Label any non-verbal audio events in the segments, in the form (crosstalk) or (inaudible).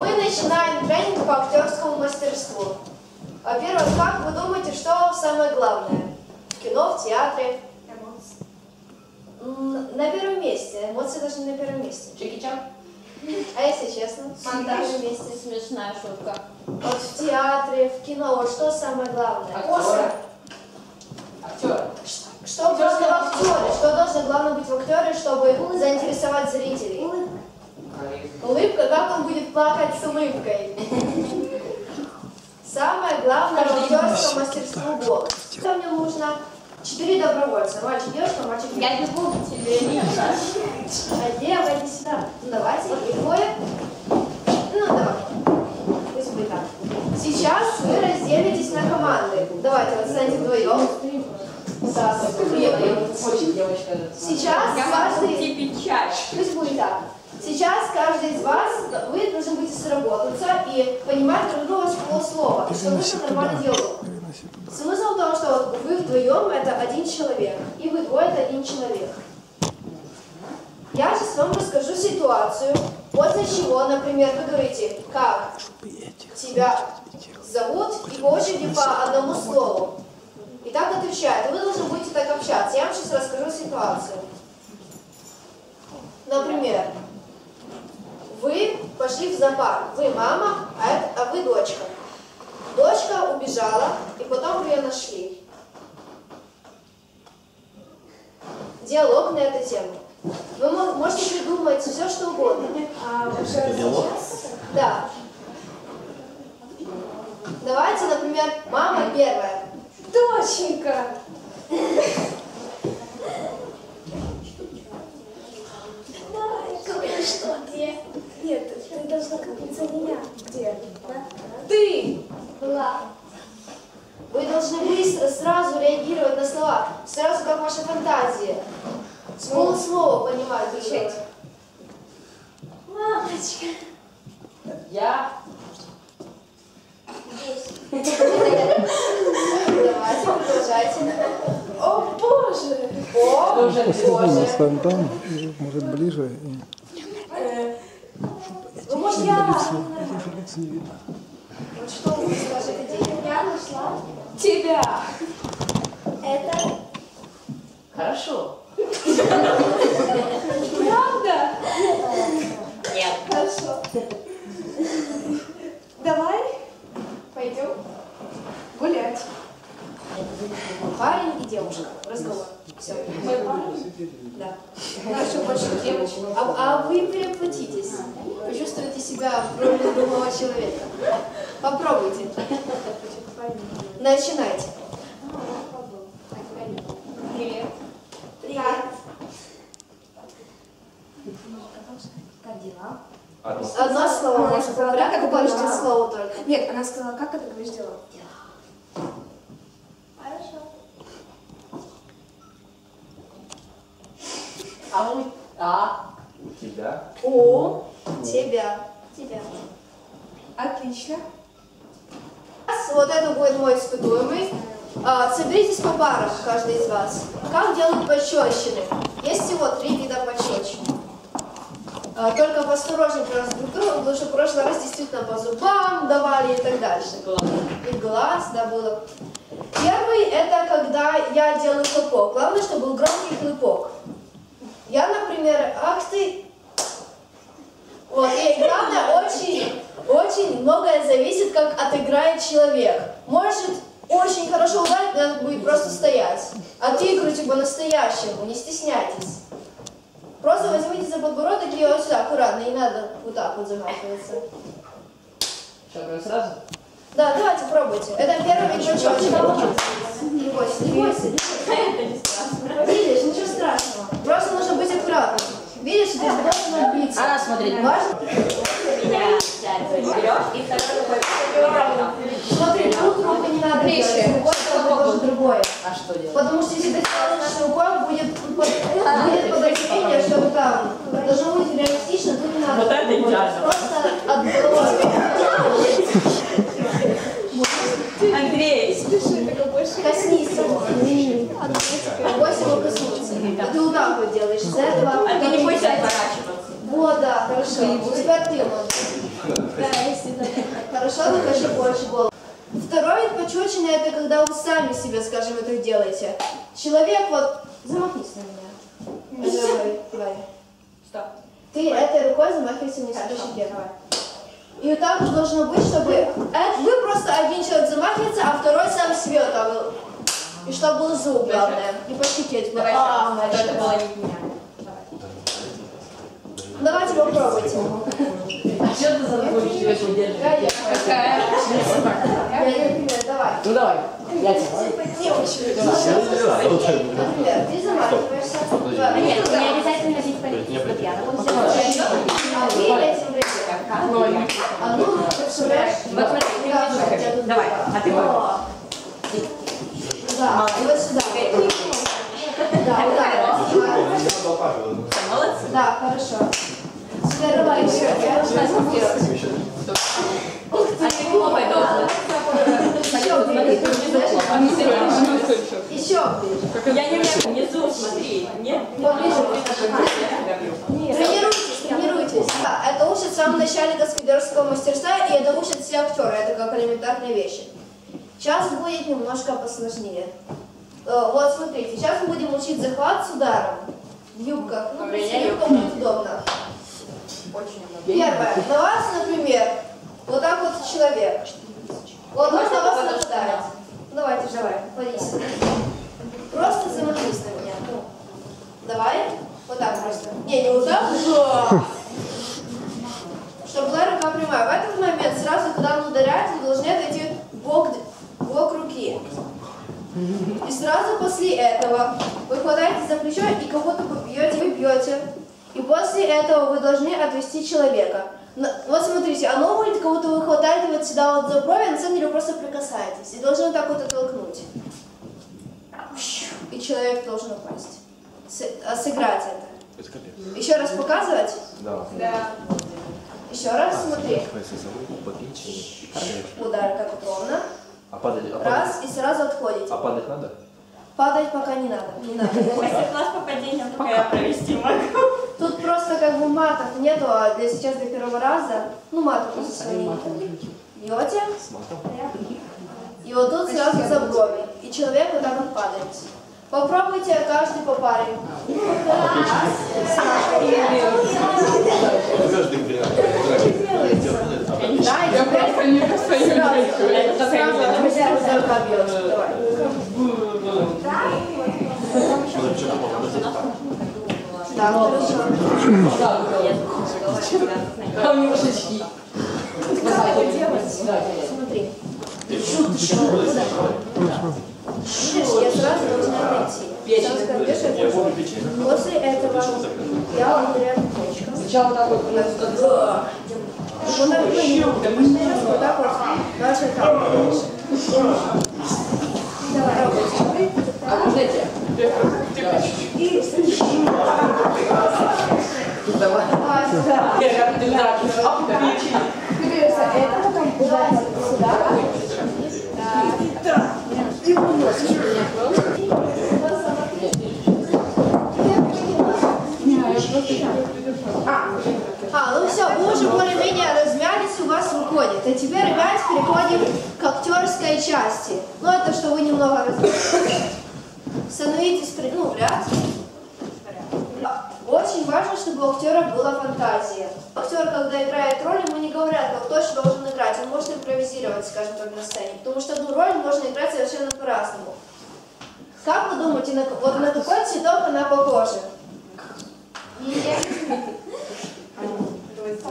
Мы начинаем тренинг по актерскому мастерству. Во-первых, как вы думаете, что самое главное? В кино, в театре? М, На первом месте. Эмоции должны на первом месте. Джеки Чан? А если честно? На Монтаж. первом месте. Смешная шутка. Вот в театре, в кино, вот что самое главное? Актер. Актер. Что главное в актере? Что должно главное быть в актере, чтобы заинтересовать зрителей? Улыбка, как он будет плакать с улыбкой? Самое главное в актерском мастерству голос. Что мне нужно? Четыре добровольца. Мальчик, девушка, мальчик. Я бегу к тебе. А дева, иди сюда. Ну, давайте, и двое. Ну, давай. Пусть будет так. Сейчас вы разделитесь на команды. Давайте, вот станьте вдвоем. Да, Очень девочка. Сейчас каждый... Пусть будет так. Сейчас каждый из вас, вы должны будете сработаться и понимать друг друга с полуслова, что нужно нормально диалог. Смысл в том, что вот вы вдвоем это один человек, и вы двое это один человек. Я сейчас вам расскажу ситуацию, после чего, например, вы говорите, как тебя зовут, и по очереди по одному слову. И так отвечает. И вы должны будете так общаться. Я вам сейчас расскажу ситуацию. Например, вы пошли в зоопарк. Вы мама, а, это- а вы дочка. Дочка убежала, и потом вы ее нашли. Диалог на эту тему. Вы мо- можете придумать все, что угодно. Да. Давайте, например, мама первая. Доченька! (laughs) Давай, говори, что должна как меня. Где? Да? Ты! Была. Вы должны быстро, сразу реагировать на слова. Сразу, как ваша фантазия. С полуслова понимать друг друга. Мамочка. Я. Давайте, продолжайте. О, Боже! О, боже. Может ближе. Может, я... не видно. Вот что вы скажете? Я нашла тебя. Это Хорошо. Нет. Хорошо. Давай Пойдем. гулять. Парень и девушка. Разговор. Все. Мой парень? Да. Хорошо, больше девочек. А, а вы переплатитесь. Вы чувствуете себя в роли другого человека. Попробуйте. Начинайте. Привет. Привет. Как дела? Одно слово можно говорить, как упомянуть слово только. Нет, она сказала, как это говоришь дела? Хорошо. А мы... А. У тебя? У тебя. Тебя. Отлично. Вот это будет мой испытуемый. А, соберитесь по парам, каждый из вас. Как делают пощечины? Есть всего три вида пощечин. А, только поосторожнее друг другу, потому что в прошлый раз действительно по зубам давали и так дальше. И глаз, да, было. Первый это когда я делаю хлопок. Главное, чтобы был громкий хлопок. Я, например, ах ты... Вот, и главное, очень, очень многое зависит, как отыграет человек. Может очень хорошо ударить, но надо будет просто стоять. Отыгрывайте по-настоящему, не стесняйтесь. Просто возьмите за подбородок и вот сюда, аккуратно, не надо вот так вот замахиваться. Что, прям сразу? Да, давайте пробуйте. Это первый вид бочочек. Не бойся, не бойся. Видишь, ничего страшного. Просто нужно быть аккуратным. Видишь, здесь должен убийца. А, смотри. Важно? Берешь и второй. Смотри, тут руку не надо делать. Надо тоже другое. А что делать? Потому что если ты сделаешь рукой, будет, будет подозрение, что там должно быть реалистично, тут не надо. Вот это идеально. Просто отбрось. Андрей. Спеши, только больше. Коснись его. Бойся его коснуться. Вот делаешь. С этого. А ты не бойся отворачиваться. Вот, да, хорошо. Теперь ты можешь. Хорошо, накажи больше голову. Второй вид пощечины это когда вы сами себе, скажем, это делаете. Человек вот, замахнись на меня. Давай, давай. Стоп. Ты этой рукой замахивайся мне по щеке. И вот так должно быть, чтобы э, вы просто один человек замахивается, а второй сам себе вот так. И чтобы был звук, главное. И по щеке. типа, Давай «А, моя Это щека». было не меня. Давайте попробуйте. А что ты за ручку себе держишь? Какая? Давай. Ну давай. Я тебя. Например, ты замахиваешься. Нет, не обязательно носить я. Вот А. А ну, представляешь? Давай, а ты. Да, и вот сюда. Да. Молодцы. Да, хорошо. Теперь давай еще. Я начинаю смотреть. А ты хлопай должен. Еще ближе. Я не умею внизу, смотри. Нет? Поближе. Тренируйтесь, тренируйтесь. Это учат в самом начале каскадерского мастерства, и это учат все актеры. Это как элементарные вещи. Сейчас будет немножко посложнее. Э, Вот смотрите, сейчас мы будем учить захват с ударом. В юбках. Ну, принципе, юбка. будет удобно. Первое. На вас, например, вот так вот человек. Вот он на вас нападает. Давайте, давай, Борис. Просто замахнись на меня. Ну, Давай. Вот так просто. Не, не вот так. Чтобы была рука прямая. В этот момент, сразу, когда он ударяет, вы должны отойти в бок, в бок руки. И сразу после этого вы хватаете за плечо и кого-то бьете, вы бьете. И после этого вы должны отвести человека. Вот смотрите, оно будет, кого-то вы хватаете вот сюда вот за брови, а на самом деле вы просто прикасаетесь. И должны вот так вот оттолкнуть. И человек должен упасть. С- а сыграть это. Еще раз показывать? Да. Еще раз, смотри. Попинчики. Удар как ровно. А падать, а падать, Раз, и сразу отходите. а падать надо? Падать пока не надо. Не надо. (laughs) Мастер-класс по падению только я провести могу. Тут просто как бы матов нету, а для сейчас для первого раза, ну матов просто свои. Бьете, С матом? и вот тут сразу за брови. И человек вот так вот падает. Попробуйте каждый по паре. Да, и теперь сразу, сразу за рука бьешь. Давай. Так, хорошо. А мне мышечки. Смотри. Видишь, я сразу должна найти. Как После этого я ударяю точком. Сначала вот так вот. Вот так вот, вот так А ну все, вы уже более-менее размялись, у вас выходит. А теперь опять переходим к актерской части. Ну, это что вы немного размялись. Становитесь, при- ну, в ряд. А, Очень важно, чтобы у актера была фантазия. Актер, когда играет роль, ему не говорят, как точно должен играть. Он может импровизировать, скажем так, на сцене. Потому что одну роль можно играть совершенно по-разному. Как вы думаете, на, вот на какой цветок она похожа?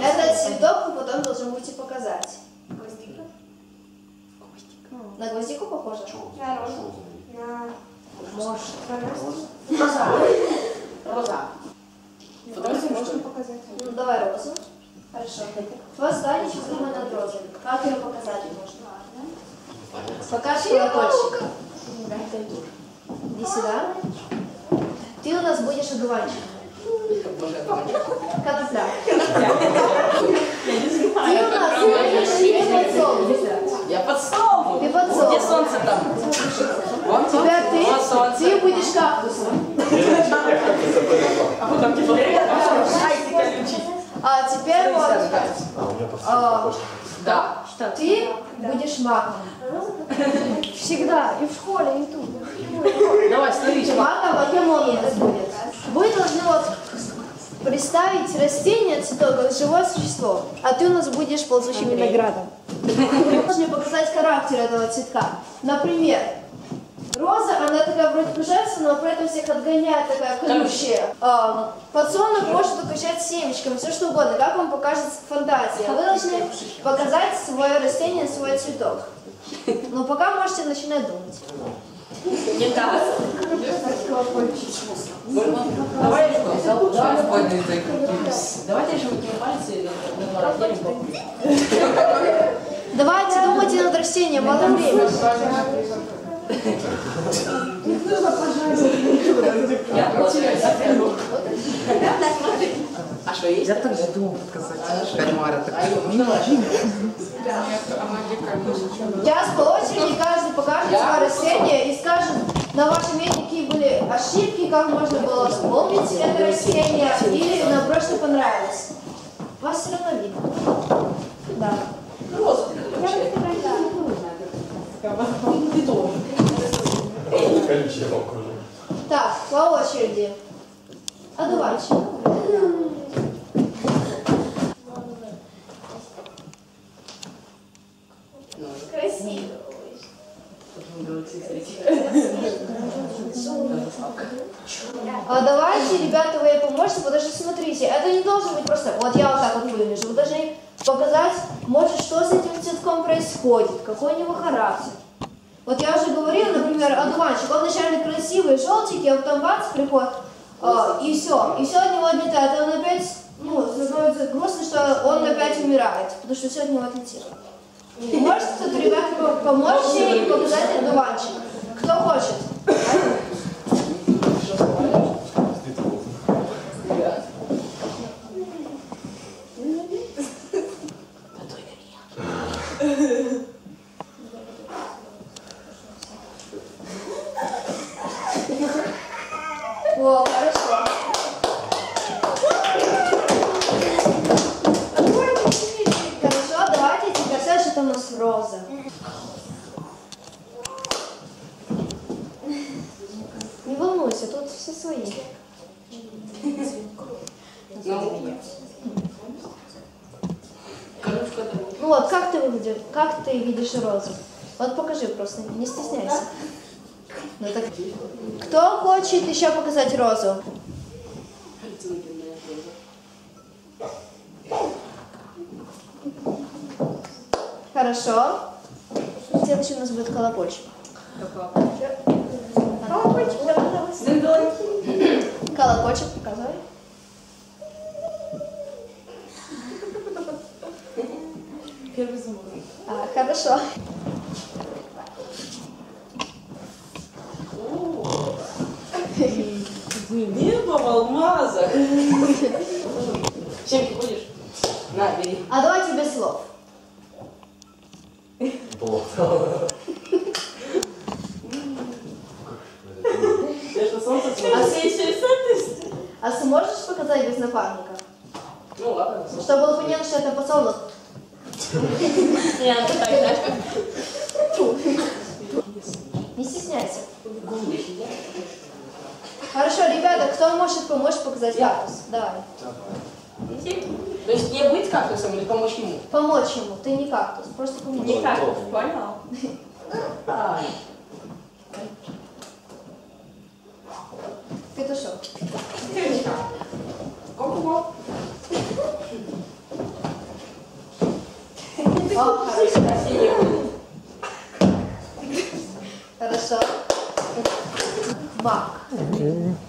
Этот цветок вы потом должны будете показать. На гвоздику похоже? Может. Роза. Ну, давай розу. Хорошо. Вас да, ничего видно над розой. Как ее показать можно? Покажешь колокольчик. Иди сюда. Ты у нас будешь одуванчиком. Коптя. Ты у нас. Я под стол. Ты Где подсолнух. солнце там? Вон Теперь Вот ты, солнце. ты будешь кактусом. А потом типа. Шайки колючий. А теперь вот, а, Да. Ты будешь маком. Всегда. И в школе, и тут. Давай, становись. Маком, а кем он будет? Представить растение, цветок, как живое существо, а ты у нас будешь ползущим виноградом. Вы должны показать характер этого цветка. Например, роза, она такая вроде пужается, но при этом всех отгоняет, такая колючая. Подсолнух может укачать семечками, все что угодно, как вам покажет фантазия. Вы должны показать свое растение, свой цветок. Но пока можете начинать думать. Не так. Давайте еще вытянем пальцы. Давайте думайте над растением, мало времени. Я А что есть? Я так думал показать. Кальмара так. Сейчас по очереди каждый покажет свое растение и скажет на вашем месте, какие были ошибки, как можно было вспомнить это растение или наоборот, что понравилось. Вас все равно видно. Да. Так, по очереди. Одуванчик. Красиво. А давайте, ребята, вы ей поможете, потому что смотрите, это не должно быть просто, вот я вот так вот вылежу. Вы должны показать, может, что с этим цветком происходит, какой у него характер. Вот я уже говорила, например, одуванчик, он вначале красивый, желтенький, а потом бац, приходит, а, и все, и все от него отлетает, и он опять, ну, становится грустно, что он опять умирает, потому что все от него отлетело. Можете кто-то, ребята, по- помочь и показать одуванчик? Кто хочет? О, хорошо. Хорошо, давайте теперь следующее это у нас роза. Не волнуйся, тут все свои. Ну, вот, как ты как ты видишь розу? Вот покажи просто, не стесняйся. Ну, так... Кто хочет еще показать розу? Хорошо. Следующий у нас будет колокольчик. Колокольчик. Колокольчик показывай. Первый звук. А, хорошо. Небо в алмазах. Семки будешь? На, бери. А давайте без слов. Я что, солнце А смотрю? ты, а ты можешь показать без напарника? Ну ладно. Чтобы было понятно, что это подсолнух. Не стесняйся. Хорошо, ребята, кто может помочь показать кактус? Давай. То есть не быть кактусом или помочь ему? Помочь ему. Ты не кактус, просто помочь. Никак, понял? Ай. Петушок. Ко-ко-ко. О. Хорошо. Mark.